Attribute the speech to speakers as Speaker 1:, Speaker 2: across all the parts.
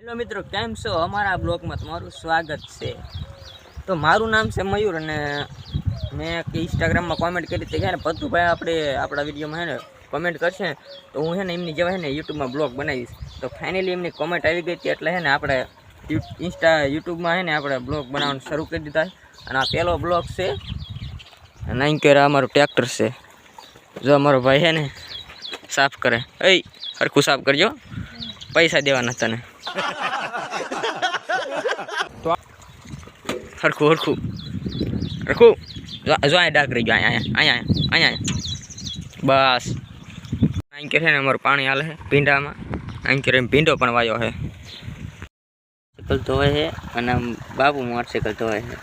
Speaker 1: Hello મિત્રો, કેમ છો? અમારા બ્લોગમાં તમારું સ્વાગત છે. તો મારું નામ છે મયુર અને મેં ઇન્સ્ટાગ્રામમાં કોમેન્ટ કરી હતી ને પતુભાઈ આપણે આપણા વિડીયોમાં હે ને કોમેન્ટ કરશે તો હું હે ને એમની જેવા હે ને યુટ્યુબમાં બ્લોગ બનાવીશ. તો ફાઇનલી એમની કોમેન્ટ આવી ગઈ હતી એટલે હે ને આપણે ઇન્સ્ટા યુટ્યુબમાં હે ને આપણે બ્લોગ બનાવવાનું શરૂ કરી દીધા અને આ પહેલો બ્લોગ છે. અને અહીં કે અમારું ટ્રેક્ટર છે. જો અમારો ભાઈ હે ને સાફ કરે. એ સરખું સાફ કરજો. પૈસા દેવાના તને. તો હરખું હરખું હરખું જો અહીંયા ડાક રહી ગયો અહીંયા અહીંયા અહીંયા બસ અહીં કે છે ને અમારું પાણી હાલે છે ભીંડામાં અહીં કે ભીંડો પણ વાયો છે સાયકલ ધોવે છે અને બાપુ મોટરસાયકલ ધોવે છે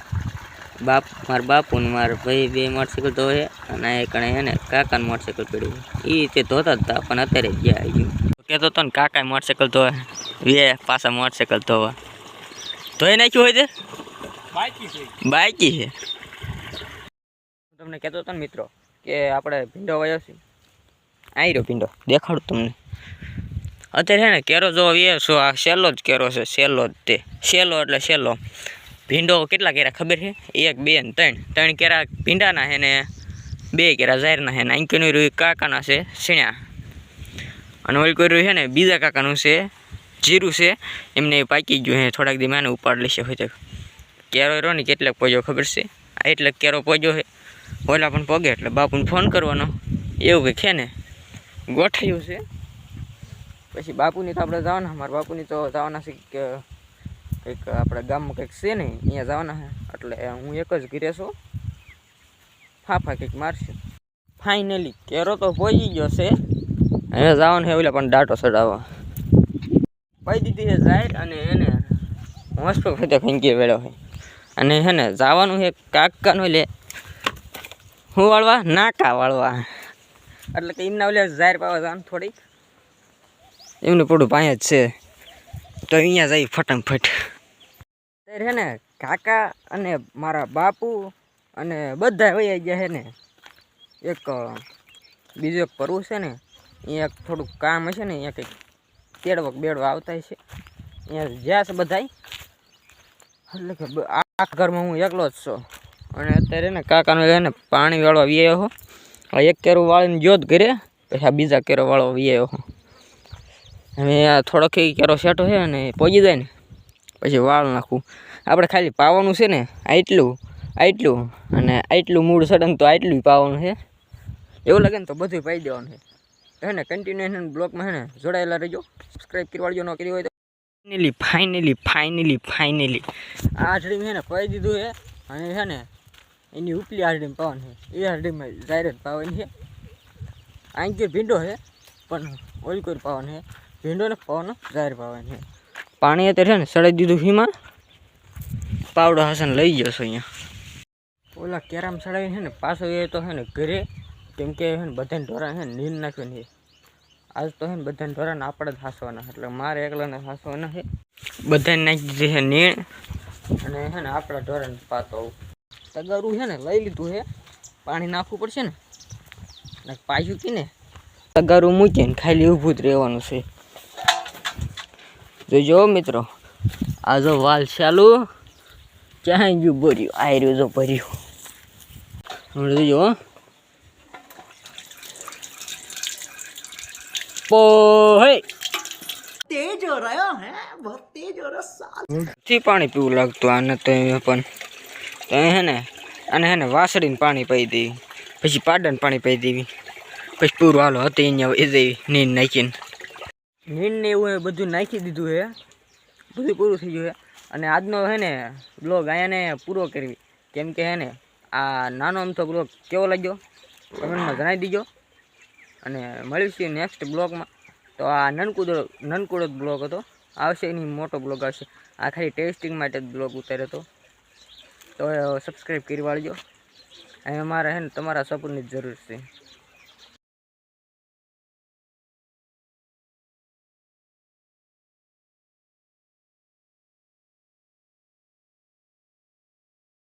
Speaker 1: બાપ મારા બાપુ ને મારા ભાઈ બે મોટરસાયકલ ધોવે છે અને એ કણે છે ને કાકાને મોટરસાયકલ પડ્યું એ તે ધોતા હતા પણ અત્યારે ગયા આવી ગયું કહેતો હતો ને કાકાએ મોટરસાયકલ ધોવે. વે પાછા મોટરસાયકલ ધોવા. ધોઈ નાખ્યું હોય તે? બાઇકી છે. હું તમને કહેતો હતો ને મિત્રો કે આપણે ભીંડો વયો છે. આવી રહ્યો ભીંડો દેખાડું તમને. અત્યારે છે ને કેરો જો એ શું આ સહેલો જ કેરો છે સહેલો જ તે. સહેલો એટલે સહેલો ભીંડો કેટલા કેરા ખબર છે? એક બે ને ત્રણ. ત્રણ કેરા ભીંડાના છે ને બે કેરા ઝાયરના છે ને. અંકીનું કાકાના છે સીણ્યા અને ઓલ કર્યું છે ને, બીજા કાકાનું છે, જીરું છે, એમને પાકી ગયું છે, થોડાક દી માને ઉપાડ લેશે હોય તો. કેરો રહ્યો ને, કેટલાક પોજો ખબર છે? આ એટલે કેરો પોજો છે. ઓલા પણ પગે, એટલે બાપુને ફોન કરવાનો. એવું કંઈક છે ને? ગોઠવ્યું છે. પછી બાપુની તો આપણે જવાના મારા બાપુની તો જવાના છે કે, કંઈક આપણા ગામમાં કંઈક છે ને, અહીંયા જવાના છે. એટલે હું એક જ ઘીરે છું. ફાફા કંઈક મારશે. ફાઇનલી કેરો તો પહોંચી ગયો છે. હવે જવાનું છે ઓલા પણ ડાટો ચડાવવા. પાઈ દીધી છે જાય અને એને હોસ્પિટલ ખાતે ખંકી વેળો છે. અને હે ને જવાનું છે કાકાનું લે હું વાળવા? નાકા વાળવા. એટલે કે એમના ઓલે જાહેર પાવા જવાનું થોડીક. એમનું પડું પાંચ જ છે. તો અહીંયા જઈ ફટાફટ. ત્યારે હે ને કાકા અને મારા બાપુ અને બધા વયા ગયા છે ને. એક, બીજો એક પરવું છે ને. અહીંયા થોડુંક કામ હશે ને, અહીંયા કંઈક તેડવક બેડવા આવતા છે અહીંયા જ્યાં છે બધાય. એટલે કે આ ઘરમાં હું એકલો જ છું. અને અત્યારે ને કાકાનો એને પાણી વાળવા વ્યાયો હો. આ એક કેરો વાળીને ગયો જ કરે પછી આ બીજા કેરો વાળવા વ્યાયો હો. હવે આ થોડોક કેરો સેટો છે અને પહોંચી જાય ને, પછી વાળ નાખું. આપણે ખાલી પાવાનું છે ને, આટલું આટલું. અને આટલું મૂળ સડન તો આટલું પાવાનું છે. એવું લાગે ને તો બધું પાઈ દેવાનું છે. હે ને કન્ટિન્યુએશન બ્લોગમાં હે ને જોડાયેલા રહેજો. સબસ્ક્રાઈબ કરવાજો ન કરી હોય તો. ફાઇનલી ફાઇનલી ફાઇનલી ફાઇનલી આ હાજરી છે ને પાઈ દીધું છે અને છે ને એની ઉપલી આઠડીમાં પાવન છે એ હાજરીમાં જાહેરાત પાવાની છે આંકી ભીંડો છે પણ ઓલ કોઈ પાવાનું છે ભીંડોને પાવાનો જાહેર પાવાનું છે પાણી અત્યારે છે ને સડાઈ દીધું ફીમાં પાવડો હાસન લઈ જશો અહીંયા. ઓલા કેરામ સડાવીને છે ને પાછો એ તો છે ને ઘરે કેમ કે હે ને બધાને ઢોરા છે ને નીંદ નાખવાની આજ તો હે ને બધાને ઢોરાને આપણે જ હાંસવાના એટલે મારે એકલાને હાંસવાના છે બધાને નાખી દીધી છે નીણ અને હે ને આપણા ઢોરાને પાતો તગારું છે ને લઈ લીધું છે પાણી નાખવું પડશે ને. પાછું કીને તગારું મૂકીને ખાલી ઊભું જ રહેવાનું છે. જોજો મિત્રો, આ જો વાલ ચાલુ, ક્યાંય ગયું ભર્યું? રહ્યું જો ભર્યું. જોજો પોહે
Speaker 2: તેજ હો
Speaker 1: રહ્યો પાણી પીવું લાગતું આને તો પણ હે ને અને હે ને વાસળીને પાણી પાઈ દેવી. પછી પાડન પાણી પાઈ દેવી. પછી પૂરું હાલો હતી અહીંયા એ દેવી નીંદ નાખીને. નીંદને એવું બધું નાખી દીધું હે. બધું પૂરું થઈ ગયું હે. અને આજનો હે ને બ્લોગ અહીંયાને પૂરો કરવી. કેમ કે હે ને આ નાનો અમથો બ્લોગ કેવો લાગ્યો? કમેન્ટમાં જણાવી દીજો. અને મળીશું નેક્સ્ટ બ્લોગમાં. તો આ નનકુદો નનકુડો બ્લોગ હતો. આવશે એની મોટો બ્લોગ આવશે. આ ખાલી ટેસ્ટિંગ માટે જ બ્લોગ ઉતાર્યો હતો. તો સબસ્ક્રાઈબ કરી વાળજો. અને અમારે હે ને, તમારા સપોર્ટની જરૂર છે.